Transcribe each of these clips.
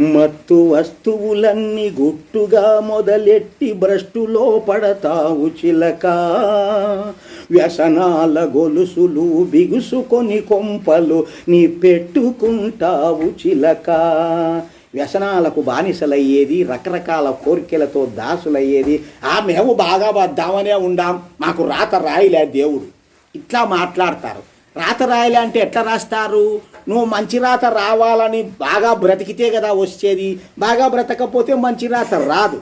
మత్తు వస్తువులన్నీ గుట్టుగా మొదలెట్టి భ్రష్టులో పడతావు చిలక. వ్యసనాల గొలుసులు బిగుసుకొని కొంపలు నీ పెట్టుకుంటావు చిలక. వ్యసనాలకు బానిసలయ్యేది రకరకాల కోరికలతో దాసులయ్యేది. ఆ మేము బాగా వద్దామనే ఉండాం. మాకు రాత రాయిలే దేవుడు. ఇట్లా మాట్లాడతారు. రాత రాయలే అంటే ఎట్లా రాస్తారు? నువ్వు మంచి రాత రావాలని బాగా బ్రతికితే కదా వచ్చేది. బాగా బ్రతకపోతే మంచి రాత రాదు.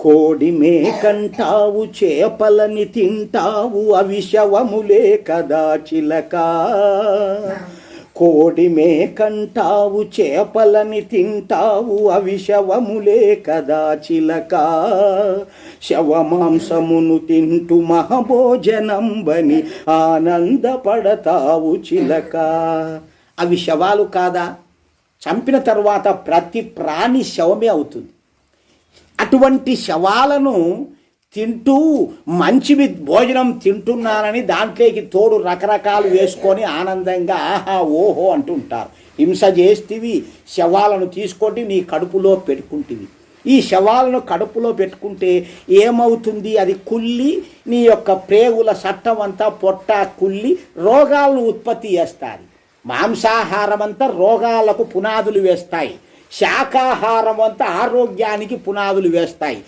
కోడి మేకంటావు చేపలని తింటావు అవి శవములే కదా చిలక కోడి మేకంటావు చేపలని తింటావు అవి శవములే కదా చిలక శవమాంసమును తింటూ మహభోజనం బని ఆనందపడతావు చిలక. అవి శవాలు కాదా? చంపిన తర్వాత ప్రతి ప్రాణి శవమే అవుతుంది. అటువంటి శవాలను తింటూ మంచివి భోజనం తింటున్నానని దాంట్లోకి తోడు రకరకాలు వేసుకొని ఆనందంగా ఆహా ఓహో అంటుంటారు హింస చేస్తేవి శవాలను తీసుకొని నీ కడుపులో పెట్టుకుంటివి. ఈ శవాలను కడుపులో పెట్టుకుంటే ఏమవుతుంది? అది కుల్లి నీ యొక్క ప్రేగుల చట్టం అంతా పొట్ట కుల్లి రోగాలను ఉత్పత్తి చేస్తారు మాంసాహారం అంతా రోగాలకు పునాదులు వేస్తాయి. శాకాహారం అంతా ఆరోగ్యానికి పునాదులు వేస్తాయి.